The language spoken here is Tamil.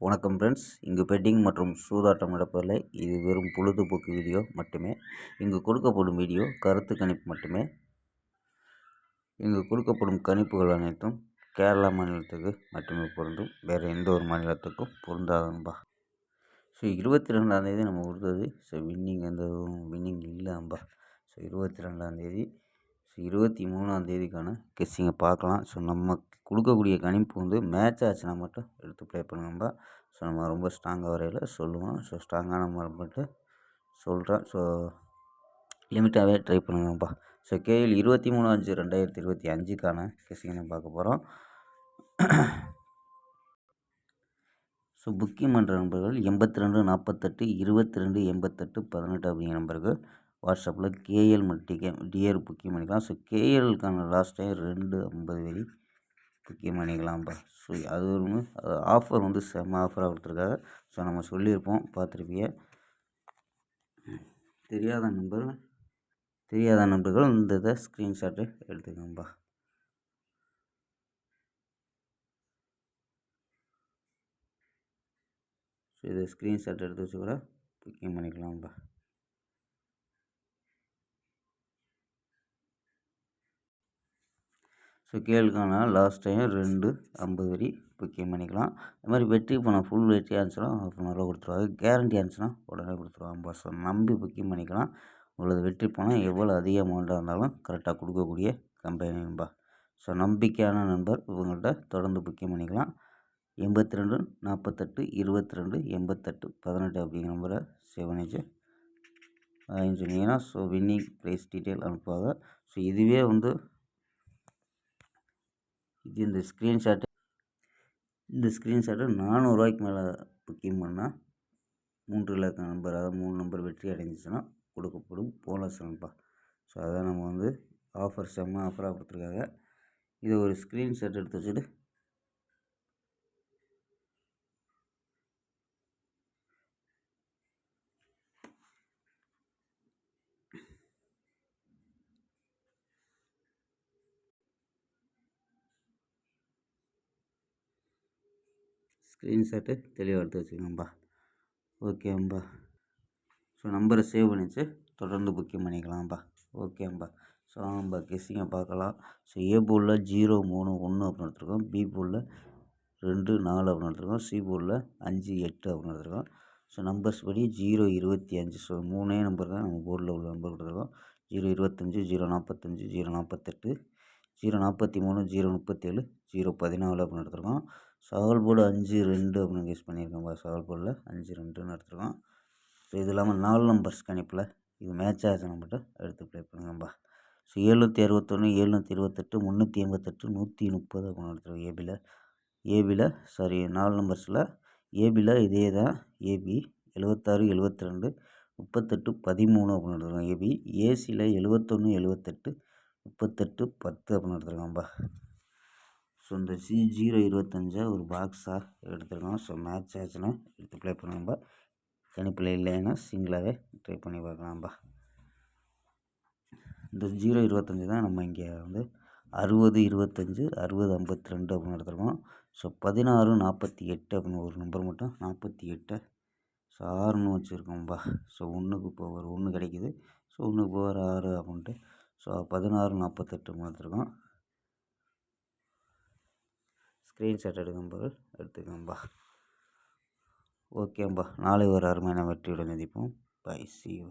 வணக்கம் ஃப்ரெண்ட்ஸ் இங்கு பெட்டிங் மற்றும் சூதாட்டம் நடப்பதில்லை. இது வெறும் பொழுதுபோக்கு வீடியோ மட்டுமே. இங்கு கொடுக்கப்படும் வீடியோ கருத்து கணிப்பு மட்டுமே. இங்கு கொடுக்கப்படும் கணிப்புகள் அனைத்தும் கேரளா மாநிலத்துக்கு மட்டுமே பொருந்தும். வேறு எந்த ஒரு மாநிலத்துக்கும் பொருந்தாதன்பா ஸோ இருபத்தி ரெண்டாந்தேதி நம்ம கொடுத்தது. ஸோ வின்னிங் எந்த வின்னிங் இல்லை அம்பா ஸோ இருபத்தி ரெண்டாந்தேதி ஸோ இருபத்தி மூணாந்தேதிக்கான கெஸ்ஸிங்கை பார்க்கலாம். ஸோ நம்ம கொடுக்கக்கூடிய கணிப்பு வந்து மேட்ச் ஆச்சுன்னா மட்டும் எடுத்து ப்ளே பண்ணுங்கம்பா ஸோ நம்ம ரொம்ப ஸ்ட்ராங்காக வரையில். சொல்லுவோம். ஸோ ஸ்ட்ராங்கான மட்டும் சொல்கிறேன் ஸோ லிமிட்டாகவே ட்ரை பண்ணுங்கப்பா ஸோ கேஎல் இருபத்தி மூணு அஞ்சு ரெண்டாயிரத்தி இருபத்தி அஞ்சுக்கான கெஸிங்கை பார்க்க போகிறோம் ஸோ புக்கிங் பண்ணுற நம்பர்கள் எண்பத்தி ரெண்டு நாற்பத்தெட்டு இருபத்தி ரெண்டு எண்பத்தெட்டு பதினெட்டு அப்படிங்கிற நம்பருக்கு வாட்ஸ்அப்பில் கேஎல் மற்றும் டிகே டிஆர் புக்கிங் பண்ணிக்கலாம். ஸோ கேஎலுக்கான லாஸ்ட் டைம் ரெண்டு ஐம்பது வெளி புக்கிங் பண்ணிக்கலாம்ப்பா. ஸோ அது ஒரு ஆஃபர் வந்து செம்ம ஆஃபராக கொடுத்துருக்காங்க. ஸோ நம்ம சொல்லியிருப்போம். பார்த்துருப்பீங்க. தெரியாத நம்பர் தெரியாத நம்பர்கள் இந்த இதை ஸ்க்ரீன்ஷாட்டு எடுத்துக்கோங்கப்பா. ஸோ இதை ஸ்க்ரீன்ஷாட் எடுத்து வச்சு கூட புக்கிங் பண்ணிக்கலாம்ப்பா. ஸோ கேளுக்கான? லாஸ்ட் டைம் ரெண்டு ஐம்பது வரி புக்கிங் பண்ணிக்கலாம் அது மாதிரி வெற்றி பணம் ஃபுல் வெற்றி ஆச்சுன்னா ஹாஃப் அன் ஹவரில் கொடுத்துருவாங்க கேரண்டி ஆச்சுன்னா உடனே கொடுத்துருவாங்க பாஸ் நம்பி புக்கிங் பண்ணிக்கலாம் உங்களது வெற்றி பணம் எவ்வளோ அதிக அமௌண்ட்டாக இருந்தாலும் கரெக்டாக கொடுக்கக்கூடிய கம்பெனி நண்பா ஸோ நம்பிக்கையான நண்பர் இவங்கள்ட்ட தொடர்ந்து புக்கிங் பண்ணிக்கலாம் எண்பத்தி ரெண்டு நாற்பத்தெட்டு இருபத்தி ரெண்டு எண்பத்தெட்டு பதினெட்டு அப்படிங்கிற நம்பரை சேவ் பண்ணிச்சு சொன்னீங்கன்னா ஸோ வின்னிங் ப்ரைஸ் டீட்டெயில் அனுப்புவாங்க. ஸோ இதுவே வந்து இது இந்த ஸ்க்ரீன்ஷாட்டு இந்த ஸ்க்ரீன்ஷாட்டு நானூறுரூவாய்க்கு மேலே புக்கிங் பண்ணால் மூன்று இலக்க நம்பர் அதாவது மூணு நம்பர் வெற்றி அடைஞ்சிச்சுன்னா கொடுக்கப்படும் போனஸ் நண்பா ஸோ அதான் நம்ம வந்து ஆஃபர் செம்ம ஆஃபராக கொடுத்துருக்காங்க. இதை ஒரு ஸ்க்ரீன்ஷாட் எடுத்து வச்சுட்டு ஸ்க்ரீன்ஷாட்டு தெளிவாக எடுத்து வச்சுக்கோங்கப்பா. ஓகேம்பா ஸோ நம்பரை சேவ் பண்ணிச்சு. தொடர்ந்து புக்கிங் பண்ணிக்கலாம்ப்பா. ஓகேம்பா ஸோ நம்ம கெஸ்ஸிங்கை பார்க்கலாம். ஸோ ஏ போலில் ஜீரோ மூணு ஒன்று அப்படின்னு எடுத்துருக்கோம். பி போலில் ரெண்டு நாலு அப்படின்னு எடுத்துருக்கோம். சி போலில் அஞ்சு எட்டு அப்படின்னு எடுத்துருக்கோம். ஸோ நம்பர்ஸ் படி ஜீரோ இருபத்தி அஞ்சு. ஸோ மூணே நம்பர் தான் நம்ம போர்டில் உள்ள நம்பர் கொடுத்துருக்கோம். ஜீரோ இருபத்தஞ்சி ஜீரோ நாற்பத்தஞ்சு ஜீரோ நாற்பத்தெட்டு ஜீரோ நாற்பத்தி மூணு ஜீரோ முப்பத்தேழு ஜீரோ பதினாலு அப்படின்னு எடுத்துருக்கோம். சவால் போர்டு அஞ்சு ரெண்டு அப்படின்னு யூஸ் பண்ணியிருக்கோம்பா சவால் போர்டில் அஞ்சு ரெண்டுன்னு எடுத்துருக்கோம். ஸோ இது இல்லாமல் நாலு நம்பர்ஸ் கணிப்பில் இது மேட்ச் ஆச்சுன்னா மட்டும் எடுத்து ப்ளே பண்ணுங்கம்பா ஸோ எழுநூற்றி அறுபத்தொன்று ஏழ்நூற்றி இருபத்தெட்டு முந்நூற்றி எண்பத்தெட்டு நூற்றி முப்பது அப்படின்னு எடுத்துருக்கோம் ஏபியில் ஏபியில் சாரி நாலு நம்பர்ஸில் ஏபியில் இதே தான் ஏபி எழுபத்தாறு எழுபத்தி ரெண்டு முப்பத்தெட்டு பதிமூணு அப்படின்னு எடுத்துருக்கோம் ஏபி ஏசியில் எழுபத்தொன்று எழுபத்தெட்டு முப்பத்தெட்டு பத்து அப்படின்னு எடுத்துருக்கோம்பா ஸோ இந்த சி ஜீரோ இருபத்தஞ்சை ஒரு பாக்ஸாக எடுத்துருக்கோம் ஸோ மேட்ச் ஆச்சுன்னா எடுத்து ப்ளே பண்ணலாம்பா. கணிப்பில் இல்லைன்னா சிங்கிளாகவே ட்ரை பண்ணி பார்க்கலாம்பா. இந்த ஜீரோ இருபத்தஞ்சி தான் நம்ம இங்கே வந்து அறுபது இருபத்தஞ்சி அறுபது ஐம்பத்தி ரெண்டு அப்படின்னு எடுத்துருக்கோம். ஸோ பதினாறு நாற்பத்தி எட்டு அப்படின்னு ஒரு நம்பர் மட்டும் நாற்பத்தி எட்டு. ஸோ ஆறுன்னு வச்சுருக்கோம்பா. ஸோ ஒன்றுக்கு இப்போ ஒரு ஒன்று கிடைக்கிது. ஸோ ஒன்றுக்கு போகிற ஆறு அப்படின்ட்டு. ஸோ பதினாறு நாற்பத்தெட்டு எடுத்துருக்கோம். ஸ்க்ரீன்ஷாட் எடுக்கும்போது எடுத்துக்கோம்பா. ஓகேம்பா நாளை ஒரு அருமையான வெற்றியுடன் சந்திப்போம். By C you